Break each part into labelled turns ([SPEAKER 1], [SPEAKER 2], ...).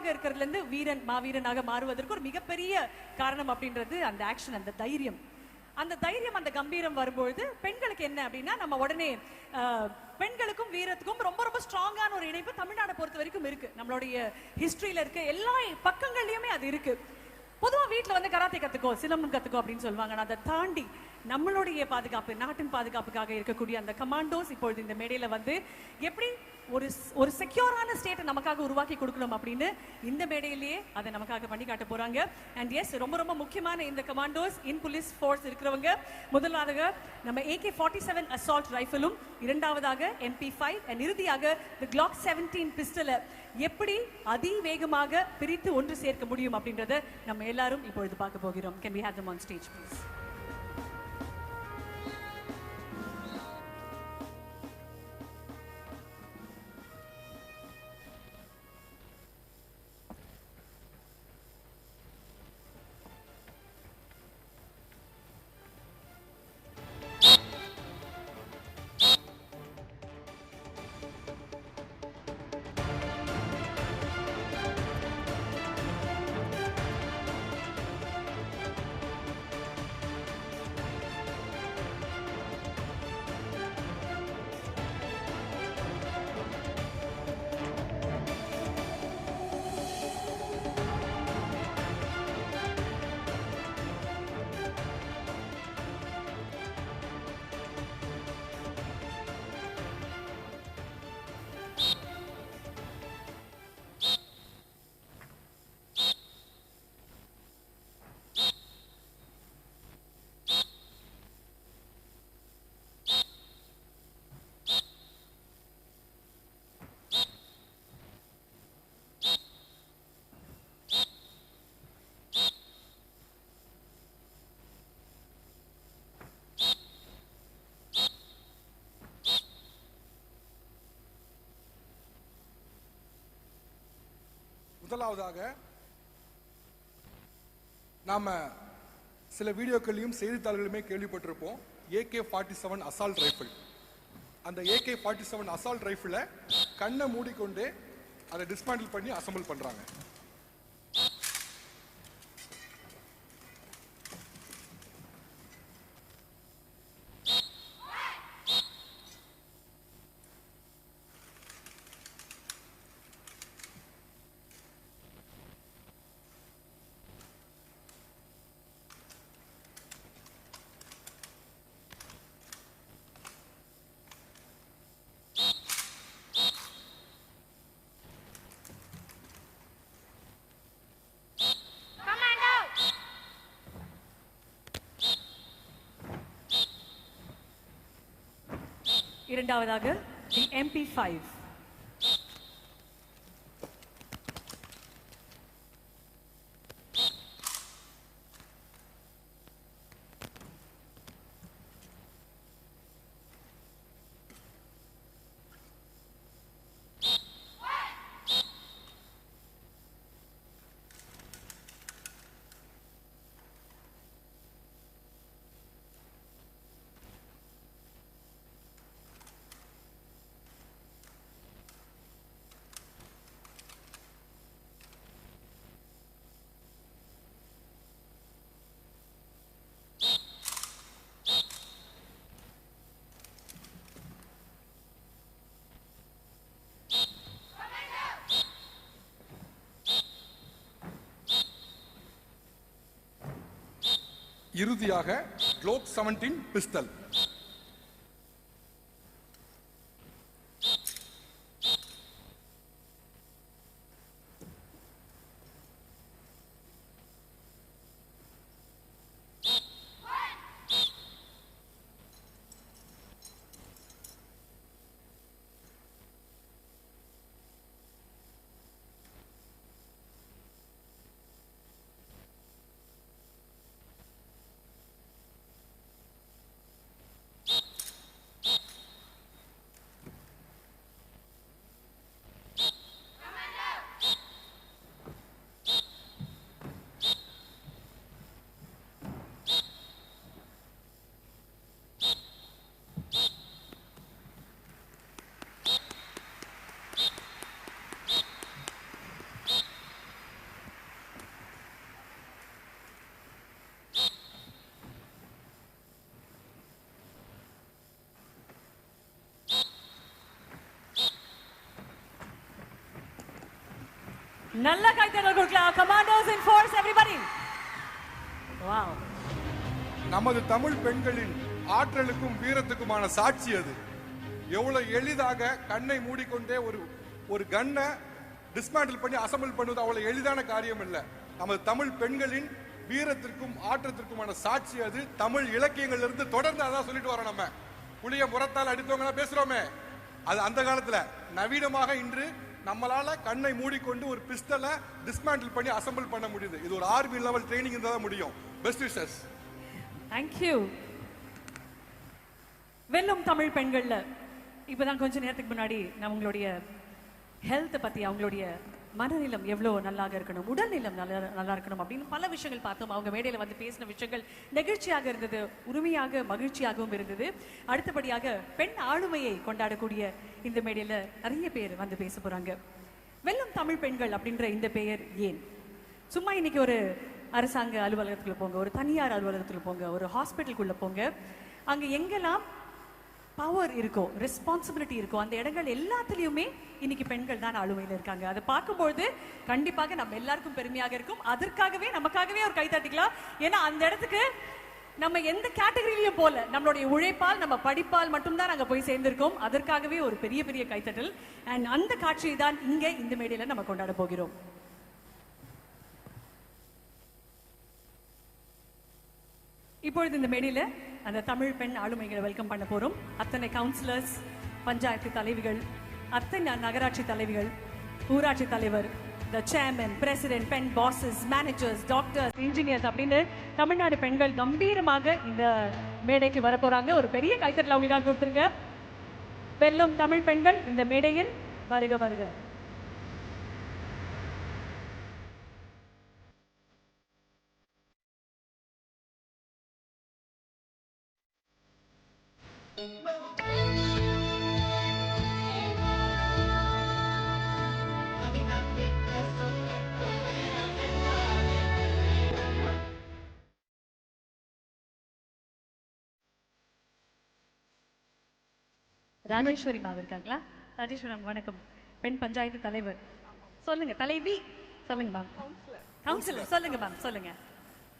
[SPEAKER 1] ஜீரோவாக இருக்கிறதுல இருந்து வீரன் மாவீரனாக மாறுவதற்கு ஒரு மிகப்பெரிய காரணம் அப்படின்றது அந்த ஆக்ஷன் அந்த தைரியம். அந்த தைரியம் அந்த கம்பீரம் வரும்பொழுது பெண்களுக்கு என்ன அப்படின்னா நம்ம உடனே ஆஹ், பெண்களுக்கும் வீரத்துக்கும் ரொம்ப ரொம்ப ஸ்ட்ராங்கான ஒரு இணைப்பு தமிழ்நாடை பொறுத்த வரைக்கும் இருக்கு. நம்மளுடைய ஹிஸ்டரியில இருக்க எல்லா பக்கங்கள்லயுமே அது இருக்கு. பொதுவா வீட்டுல வந்து கராத்தே கத்துக்கோ சிலம்பம் கத்துக்கோ அப்படின்னு சொல்லுவாங்க. அதை தாண்டி நம்மளுடைய பாதுகாப்பு நாட்டின் பாதுகாப்புக்காக இருக்கக்கூடிய அந்த கமாண்டோஸ் இப்பொழுது இந்த மேடையில வந்து எப்படி ஒரு ஒரு செக்யூரான ஸ்டேட்டை நமக்காக உருவாக்கி கொடுக்கணும் அப்படின்னு இந்த மேடையிலேயே அதை நமக்காக பண்ணி காட்ட போறாங்க. அண்ட் எஸ் ரொம்ப ரொம்ப முக்கியமான இந்த கமாண்டோஸ் இன் போலீஸ் ஃபோர்ஸ் இருக்கிறவங்க. முதலாவதாக நம்ம ஏகே ஃபார்ட்டி செவன் அசால்ட் ரைஃபிளும் இரண்டாவதாக எம்பி ஃபைவ் அண்ட் இறுதியாக தி கிளாக் செவன்டீன் பிஸ்டலை எப்படி அதிவேகமாக பிரித்து ஒன்று சேர்க்க முடியும் அப்படின்றத நம்ம எல்லாரும் இப்பொழுது பார்க்க போகிறோம். Can we have them on stage please
[SPEAKER 2] முதலாவதாக நாம சில வீடியோக்களையும் செய்தித்தாள்களுமே கேள்விப்பட்டிருப்போம். AK forty seven assault rifle அந்த ஏகே ஃபார்ட்டி செவன் அசால்ட் ரைஃபிளை கண்ணை மூடிக்கொண்டு அதை டிஸ்மேண்டில் பண்ணி அசம்பிள் பண்ணுறாங்க
[SPEAKER 1] இரண்டாவதாக தி எம்பி ஃபைவ்
[SPEAKER 2] இறுதியாக க்ளோக் செவன்டீன் பிஸ்டல்
[SPEAKER 1] நல்ல கைத்தட்டல் கொடுக்கலாம். Commandos in force everybody wow
[SPEAKER 2] நமது தமிழ் பெண்களின் ஆற்றலுக்கும் வீரத்துக்குமான சாட்சி அது. எவ்வளவு எளிதாக கண்ணை மூடிக்கொண்டே ஒரு ஒரு கன்னை டிஸ்மேண்டில் பண்ணி அசம்பிள் பண்ணுவது அவ்வளவு எளிதான காரியம் இல்லை. நமது தமிழ் பெண்களின் வீரத்திற்கும் ஆற்றத்திற்குமான சாட்சி அது. தமிழ் இலக்கியங்கள் இருந்து தொடர்ந்து அதான் சொல்லிட்டு வரோம் நம்ம. புளிய முறத்தால் அடித்தவங்க பேசுறோமே. அது அந்த காலத்துல. நவீனமாக இன்று நம்மளால கண்ணை மூடிக்கொண்டு ஒரு பிஸ்டலை டிஸ்மேண்டில் பண்ணி அசம்பிள் பண்ண முடியுது. இது ஒரு ஆர்மி லெவல் ட்ரைனிங் இருந்தால் தான் முடியும். பெஸ்ட் விஷஸ்
[SPEAKER 1] தேங்க்யூ வெல்லும் தமிழ் பெண்கள்ல இப்போதான் கொஞ்ச நேரத்துக்கு முன்னாடி நான் உங்களுடைய ஹெல்த்தை பற்றி அவங்களுடைய மனநிலம் எவ்வளோ நல்லாக இருக்கணும் உடல்நிலம் நல்லா நல்லா இருக்கணும் அப்படின்னு பல விஷயங்கள் பார்த்தோம். அவங்க மேடையில் வந்து பேசின விஷயங்கள் நெகிழ்ச்சியாக இருந்தது உரிமையாக மகிழ்ச்சியாகவும் இருந்தது. அடுத்தபடியாக பெண் ஆளுமையை கொண்டாடக்கூடிய இந்த மேடையில் நிறைய பேர் வந்து பேச போகிறாங்க வெள்ளம் தமிழ் பெண்கள் அப்படின்ற இந்த பெயர் ஏன்? சும்மா இன்னைக்கு ஒரு அரசாங்க அலுவலகத்துக்குள்ள போங்க ஒரு தனியார் அலுவலகத்துக்குள்ள போங்க ஒரு ஹாஸ்பிட்டலுக்குள்ள போங்க. அங்கே எங்கெல்லாம் பவர் இருக்கோ ரெஸ்பான்சிபிலிட்டி இருக்கோ அந்த இடங்கள் எல்லாத்துலேயுமே இன்னைக்கு பெண்கள் தான் அலுவையில் இருக்காங்க. அதை பார்க்கும்பொழுது கண்டிப்பாக நம்ம எல்லாருக்கும் பெருமையாக இருக்கும். அதற்காகவே நமக்காகவே ஒரு கை தட்டிக்கலாம் ஏன்னா அந்த இடத்துக்கு நம்ம எந்த கேட்டகரியிலையும் போல நம்மளுடைய உழைப்பால் நம்ம படிப்பால் மட்டும்தான் நாங்க போய் சேர்ந்திருக்கோம். அதற்காகவே ஒரு பெரிய பெரிய கைத்தட்டல். அண்ட் அந்த காட்சியை தான் இங்கே இந்த மேடையில நம்ம கொண்டாட போகிறோம். இப்பொழுது இந்த மேடையில அந்த தமிழ் பெண் ஆளுமைகளை வெல்கம் பண்ண போறோம். அத்தனை கவுன்சிலர்ஸ் பஞ்சாயத்து தலைவிகள் அத்தனை நகராட்சி தலைவிகள் ஊராட்சி தலைவர் த சேர்மன் பிரசிடென்ட் பெண் பாசஸ் மேனேஜர்ஸ் டாக்டர்ஸ் இன்ஜினியர்ஸ் அப்படின்னு தமிழ்நாடு பெண்கள் கம்பீரமாக இந்த மேடைக்கு வரப்போகிறாங்க போறாங்க ஒரு பெரிய கைத்தட்டில் அவங்களுக்காக கொடுத்துருங்க வெல்லும் தமிழ் பெண்கள் இந்த மேடையில் வருக வருக. ராஜேஸ்வரி மேம் இருக்காங்களா? ராஜேஸ்வரி மேம் வணக்கம். பெண் பஞ்சாயத்து தலைவர். சொல்லுங்க தலைவி. சொல்லுங்க மேம். கவுன்சிலர் சொல்லுங்க மேம் சொல்லுங்க.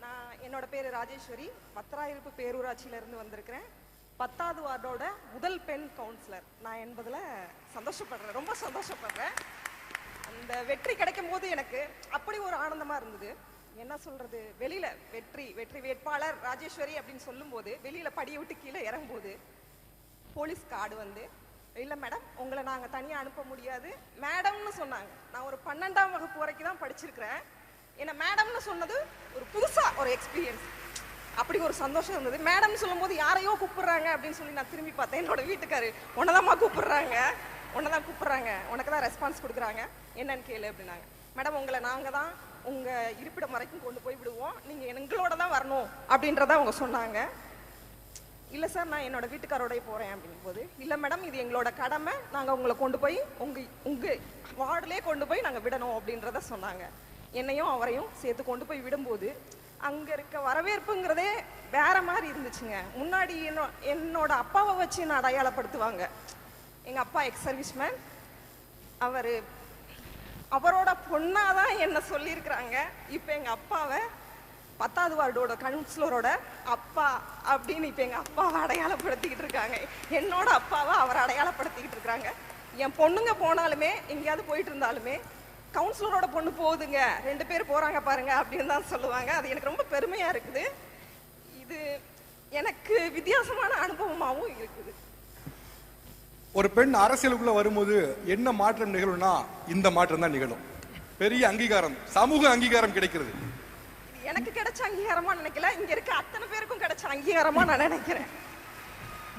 [SPEAKER 3] நான் என்னோட பேர் ராஜேஸ்வரி. பத்தராயிருப்பு பேரூராட்சியில இருந்து வந்திருக்கிறேன். பத்தாவது வார்டோட முதல் பெண் கவுன்சிலர் நான் என்பதுல சந்தோஷப்படுறேன் ரொம்ப சந்தோஷப்படுறேன். அந்த வெற்றி கிடைக்கும் போது எனக்கு அப்படி ஒரு ஆனந்தமா இருந்தது. என்ன சொல்றது? வெளியில வெற்றி வெற்றி வேட்பாளர் ராஜேஸ்வரி அப்படின்னு சொல்லும்போது வெளியில படியை விட்டு கீழே இறங்கும்போது போலீஸ் கார்டு வந்து இல்லை மேடம் உங்களை நாங்கள் தனியாக அனுப்ப முடியாது. மேடம்னு சொன்னாங்க. நான் ஒரு பன்னெண்டாம் வகுப்பு வரைக்கும் தான் படிச்சிருக்கிறேன். என்னை மேடம்னு சொன்னது ஒரு புதுசாக ஒரு எக்ஸ்பீரியன்ஸ் அப்படி ஒரு சந்தோஷம் இருந்தது. மேடம்னு சொல்லும்போது யாரையோ கூப்பிடுறாங்க? அப்படின்னு சொல்லி நான் திரும்பி பார்த்தேன். என்னோட வீட்டுக்காரு உன்னதாம்மா கூப்பிடுறாங்க. உன்னதான் கூப்பிடுறாங்க. உனக்கு தான் ரெஸ்பான்ஸ் கொடுக்குறாங்க. என்னன்னு கேளு அப்படின்னாங்க. மேடம் உங்களை நாங்கள் தான் உங்கள் இருப்பிடம் வரைக்கும் கொண்டு போய் விடுவோம். நீங்கள் எங்களோட தான் வரணும் அப்படின்றத அவங்க சொன்னாங்க. இல்லை சார் நான் என்னோட வீட்டுக்காரோடய போகிறேன் அப்படிங்கும்போது இல்லை மேடம் இது எங்களோட கடமை. நாங்கள் உங்களை கொண்டு போய் உங்கள் உங்கள் வார்டுலேயே கொண்டு போய் நாங்கள் விடணும் அப்படின்றத சொன்னாங்க. என்னையும் அவரையும் சேர்த்து கொண்டு போய் விடும்போது அங்கே இருக்க வரவேற்புங்கிறதே வேற மாதிரி இருந்துச்சுங்க. முன்னாடி என்னோ என்னோட அப்பாவை வச்சு நான் அடையாளப்படுத்துவாங்க. எங்கள் அப்பா எக்ஸ் சர்வீஸ்மேன் அவர் அவரோட பொண்ணாக தான் என்ன சொல்லியிருக்கிறாங்க. இப்போ எங்கள் அப்பாவை பத்தாவது வார்டோட கவுன்சிலரோட அப்பா அப்படின்னு இப்போ எங்கள் அப்பாவை அடையாளப்படுத்திக்கிட்டு இருக்காங்க. என்னோட அப்பாவை அவர் அடையாளப்படுத்திக்கிட்டு இருக்கிறாங்க என் பொண்ணுங்க போனாலுமே எங்கேயாவது போயிட்டு இருந்தாலுமே கவுன்சிலரோட பொண்ணு போகுதுங்க ரெண்டு பேர் போகிறாங்க பாருங்க அப்படின்னு தான் சொல்லுவாங்க. அது எனக்கு ரொம்ப பெருமையாக இருக்குது. இது எனக்கு வித்தியாசமான அனுபவமாகவும் இருக்குது.
[SPEAKER 2] ஒரு பெண் அரசியலுக்குள்ள வரும்போது என்ன மாற்றம் நிகழும்னா இந்த மாற்றம் தான் நிகழும். பெரிய அங்கீகாரம் சமூக அங்கீகாரம் கிடைக்கிறது.
[SPEAKER 3] கிடைச்ச அங்கீகாரமா நினைக்கல. இங்க இருக்க அத்தனை பேருக்கும் கிடைச்ச அங்கீகாரமா நான் நினைக்கிறேன்.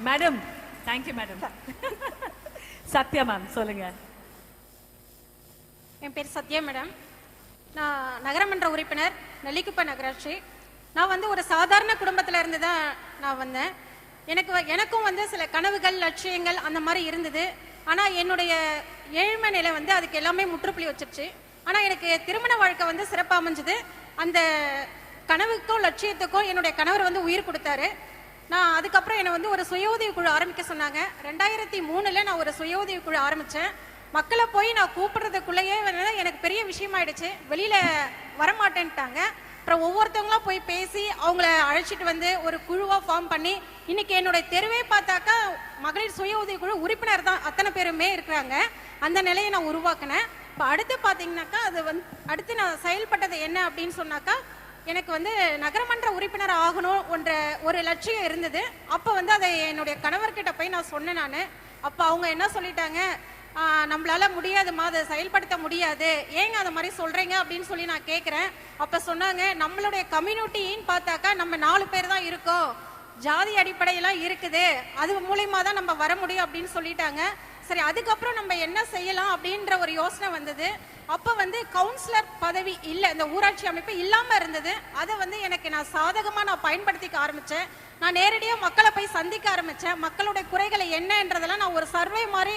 [SPEAKER 1] Madam thank you madam Sathya ma'am சொல்லுங்க.
[SPEAKER 4] என் பேர் சத்யா மேடம் நான் நகரமன்ற உறுப்பினர் நெல்லிக்குப்பை நகராட்சி. நான் வந்து ஒரு சாதாரண குடும்பத்தில் இருந்து தான் நான் வந்தேன். எனக்கு வ- எனக்கும் வந்து சில கனவுகள் லட்சியங்கள் அந்த மாதிரி இருந்தது. ஆனால் என்னுடைய ஏழ்மை நிலை வந்து அதுக்கு எல்லாமே முற்றுப்புள்ளி வச்சிருச்சு. ஆனால் எனக்கு திருமண வாழ்க்கை வந்து சிறப்பாக அமைஞ்சுது. அந்த கனவுக்கும் லட்சியத்துக்கும் என்னுடைய கணவர் வந்து உயிர் கொடுத்தாரு. நான் அதுக்கப்புறம் என்னை வந்து ஒரு சுய உதவி குழு ஆரம்பிக்க சொன்னாங்க. ரெண்டாயிரத்தி மூணுல நான் ஒரு சுய உதவி குழு ஆரம்பிச்சேன். மக்களை போய் நான் கூப்பிடுறதுக்குள்ளேயே வந்து எனக்கு பெரிய விஷயமாயிடுச்சு. வெளியில வரமாட்டேன்ட்டாங்க. அப்புறம் ஒவ்வொருத்தவங்களாம் போய் பேசி அவங்கள அழைச்சிட்டு வந்து ஒரு குழுவா ஃபார்ம் பண்ணி இன்னைக்கு என்னுடைய தெருவே பார்த்தாக்கா மகளிர் சுய உதவி குழு உறுப்பினர் தான். அத்தனை பேருமே இருக்கிறாங்க. அந்த நிலையை நான் உருவாக்கினேன். இப்போ அடுத்து பார்த்தீங்கன்னாக்கா அது வந்து அடுத்து நான் செயல்பட்டது என்ன அப்படின்னு சொன்னாக்கா எனக்கு வந்து நகரமன்ற உறுப்பினர் ஆகணும் என்ற ஒரு லட்சியம் இருந்தது. அப்போ வந்து அதை என்னுடைய கணவர்கிட்ட போய் நான் சொன்னேன் நான். அப்போ அவங்க என்ன சொல்லிட்டாங்க? நம்மளால முடியாதும்மா அதை செயல்படுத்த முடியாது. ஏங்க அதை மாதிரி சொல்றீங்க? அப்படின்னு சொல்லி நான் கேட்குறேன் அப்போ சொன்னாங்க நம்மளுடைய கம்யூனிட்டின்னு பார்த்தாக்கா நம்ம நாலு பேர் தான் இருக்கோம். ஜாதி அடிப்படையெல்லாம் இருக்குது. அது மூலயமா தான் நம்ம வர முடியும் அப்படின்னு சொல்லிட்டாங்க. சரி அதுக்கப்புறம் நம்ம என்ன செய்யலாம் அப்படின்ற ஒரு யோசனை வந்தது. அப்போ வந்து கவுன்சிலர் பதவி இல்லை இந்த ஊராட்சி அமைப்பு இல்லாம இருந்தது. அதை வந்து எனக்கு நான் சாதகமா நான் பயன்படுத்திக்க ஆரம்பிச்சேன். நான் நேரடியாக மக்களை போய் சந்திக்க ஆரம்பிச்சேன். மக்களுடைய குறைகளை என்னன்றதெல்லாம் நான் ஒரு சர்வே மாதிரி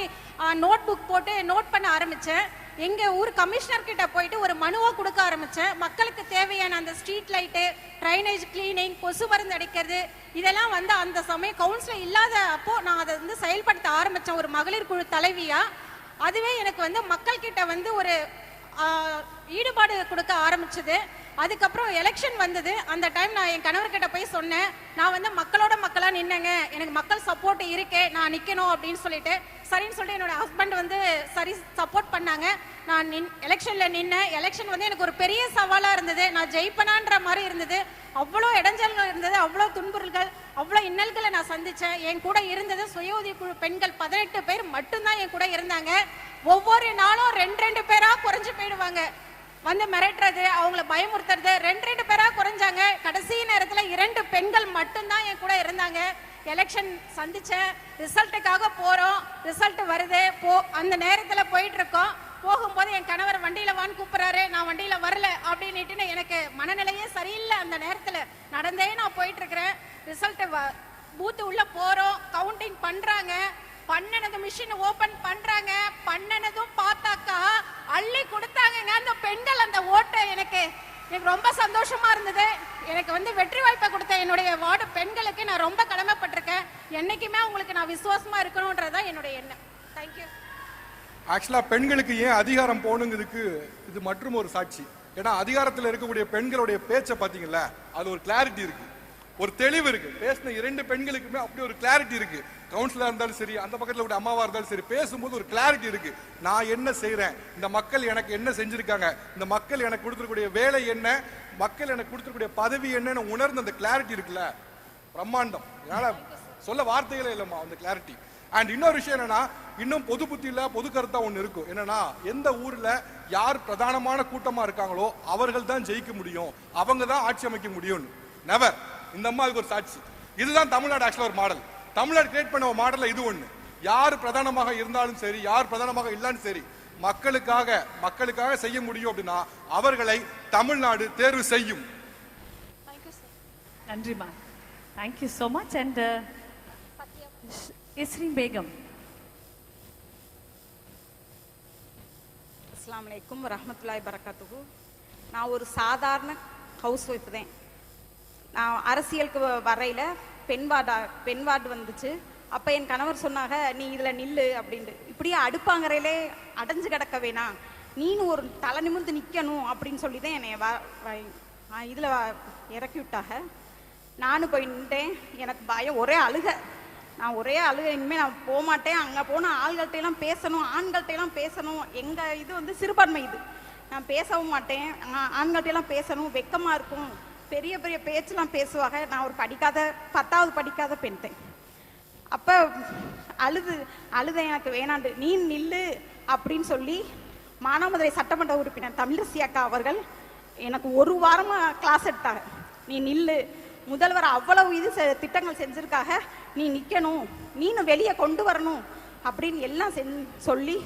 [SPEAKER 4] நோட் புக் போட்டு நோட் பண்ண ஆரம்பிச்சேன். எங்க ஊர் கமிஷனர் கிட்ட போயிட்டு ஒரு மனுவா கொடுக்க ஆரம்பிச்சேன். மக்களுக்கு தேவையான அந்த ஸ்ட்ரீட் லைட்டு ட்ரைனேஜ் கிளீனிங் கொசு மருந்து அடிக்கிறது இதெல்லாம் வந்து அந்த சமயம் கவுன்சிலர் இல்லாத அப்போ நான் அதை வந்து செயல்படுத்த ஆரம்பிச்சேன். ஒரு மகளிர் குழு தலைவியா. அதுவே எனக்கு வந்து மக்கள் கிட்ட வந்து ஒரு ஈடுபாடு கொடுக்க ஆரம்பிச்சது. அதுக்கப்புறம் எலெக்ஷன் வந்தது. அந்த டைம் நான் என் கணவர்கிட்ட போய் சொன்னேன். நான் வந்து மக்களோட மக்களா நின்னேங்க. எனக்கு மக்கள் சப்போர்ட் இருக்கே. நான் நிக்கணும் அப்படின்னு சொல்லிட்டு. சரின்னு சொல்லிட்டு என்னோட ஹஸ்பண்ட் வந்து சரி சப்போர்ட் பண்ணாங்க. நான் நின் எலெக்ஷன்ல நின்னேன். எலெக்ஷன் வந்து எனக்கு ஒரு பெரிய சவாலா இருந்தது. நான் ஜெயிப்பனான்ற மாதிரி இருந்தது. அவ்வளோ இடைஞ்சல்கள் இருந்தது அவ்வளோ துன்புறுகள் அவ்வளோ இன்னல்களை நான் சந்தித்தேன். என் கூட இருந்தது சுய உதவிக்குழு குழு பெண்கள் பதினெட்டு பேர் மட்டும்தான் என் கூட இருந்தாங்க. ஒவ்வொரு நாளும் ரெண்டு ரெண்டு பேராக குறைஞ்சு போயிடுவாங்க. வந்து மிரட்டுறது அவங்கள பயமுறுத்துறது ரெண்டு ரெண்டு பேராக குறைஞ்சாங்க. கடைசி நேரத்தில் இரண்டு பெண்கள் மட்டும்தான் என் கூட இருந்தாங்க. எலெக்ஷன் சந்திச்சேன் ரிசல்ட்டுக்காக போகிறோம் ரிசல்ட் வருது. போ அந்த நேரத்தில் போயிட்டு இருக்கோம். போகும்போது என் கணவர் வண்டியில வான்னு கூப்பிடுறாரு நான் வண்டியில வரல அப்படின்னுட்டு எனக்கு மனநிலையே சரியில்லை அந்த நேரத்துல. நடந்தே நான் போயிட்டு இருக்கிறேன் ரிசல்ட் பூத்து உள்ள போறோம் கவுண்டிங் பண்றாங்க. பண்ணனது மிஷின் ஓபன் பண்றாங்க. பண்ணனதும் பார்த்தாக்கா அள்ளி கொடுத்தாங்கங்க. அந்த பெண்கள் அந்த ஓட்டை எனக்கு எனக்கு ரொம்ப சந்தோஷமா இருந்தது. எனக்கு வந்து வெற்றி வாய்ப்பை கொடுத்த என்னுடைய வார்டு பெண்களுக்கு நான் ரொம்ப கடமைப்பட்டிருக்கேன். என்னைக்குமே உங்களுக்கு நான் விசுவாசமா இருக்கணும்ன்றதான் என்னுடைய எண்ணம். தேங்க்யூ
[SPEAKER 2] ஆக்சுவலாக பெண்களுக்கு ஏன் அதிகாரம் போகணுங்கிறதுக்கு இது மற்றும் ஒரு சாட்சி. ஏன்னா அதிகாரத்தில் இருக்கக்கூடிய பெண்களுடைய பேச்சை பாத்தீங்கல்ல அது ஒரு கிளாரிட்டி இருக்கு. ஒரு தெளிவு இருக்கு. பேசின இரண்டு பெண்களுக்குமே அப்படி ஒரு கிளாரிட்டி இருக்கு. கவுன்சிலரா இருந்தாலும் சரி அந்த பக்கத்தில் கூட அம்மாவா இருந்தாலும் சரி பேசும்போது ஒரு கிளாரிட்டி இருக்கு. நான் என்ன செய்கிறேன் இந்த மக்கள் எனக்கு என்ன செஞ்சிருக்காங்க? இந்த மக்கள் எனக்கு கொடுத்துருக்கூடிய வேலை என்ன? மக்கள் எனக்கு கொடுத்துருக்கூடிய பதவி என்னன்னு உணர்ந்த அந்த கிளாரிட்டி இருக்குல்ல. பிரம்மாண்டம். என்னால சொல்ல வார்த்தைகளே இல்லைம்மா அந்த கிளாரிட்டி அண்ட் இன்னொரு விஷயம் என்னன்னா இன்னும் பொது புத்தியில பொது கருத்தா ஒண்ணு இருக்கும் என்னன்னா எந்த ஊர்ல யார் பிரதானமான கூட்டமா இருக்காங்களோ அவர்கள் தான் ஜெயிக்க முடியும். அவங்க தான் ஆட்சி அமைக்க முடியும் நெவர் இந்த அம்மா அதுக்கு ஒரு சாட்சி. இதுதான் தமிழ்நாடு ஆக்சுவலா ஒரு மாடல் தமிழ்நாடு கிரியேட் பண்ண ஒரு மாடல்ல இது ஒண்ணு. யார் பிரதானமாக இருந்தாலும் சரி யார் பிரதானமாக இல்லாலும் சரி மக்களுக்காக மக்களுக்காக செய்ய முடியும் அப்படின்னா அவர்களை தமிழ்நாடு தேர்வு செய்யும்.
[SPEAKER 1] நன்றிமா thank you so much and Isreen Begum.
[SPEAKER 5] அஸ்லாம் அலைக்கும் ரஹமத்துல்லாய் பரகாத்துகு நான் ஒரு சாதாரண ஹவுஸ் ஒய்ஃப் தான். நான் அரசியலுக்கு வ- பெண் வார்டா பெண் வார்டு வந்துச்சு. அப்போ என் கணவர் சொன்னாங்க நீ இதில் நில்லு அப்படின்ட்டு. இப்படியே அடுப்பாங்கரையிலே அடைஞ்சு கிடக்க வேணாம். நீனு ஒரு தலை நிமிர்ந்து நிற்கணும் அப்படின்னு சொல்லி தான் என்னை வ இதில் இறக்கி விட்டாக நானும் போயிட்டேன் எனக்கு பயம் ஒரே அழுகை. நான் ஒரே அழுக இனிமேல் நான் போக மாட்டேன் அங்கே போனால் ஆள்கள்ட்டையெல்லாம் பேசணும் ஆண்கள்ட்டையெல்லாம் பேசணும். எங்கள் இது வந்து சிறுபான்மை இது. நான் பேசவும் மாட்டேன். ஆண்கள்ட்டையெல்லாம் பேசணும். வெக்கமாக இருக்கும். பெரிய பெரிய பேச்செலாம் பேசுவாங்க. நான் ஒரு படிக்காத பத்தாவது படிக்காத பெண்தேன் அப்போ அழுது அழுத எனக்கு வேணாண்டு. நீ நில்லு அப்படின்னு சொல்லி மானாமதுரை சட்டமன்ற உறுப்பினர் தமிழரசி அக்கா அவர்கள் எனக்கு ஒரு வாரமாக கிளாஸ் எடுத்தாங்க. நீ நில்லு. முதல்வர் அவ்வளவு இது செ- திட்டங்கள் செஞ்சிருக்காக நீ நிற்கணும் நீனும் வெளியே கொண்டு வரணும் அப்படின்னு எல்லாம் செஞ் சொல்லி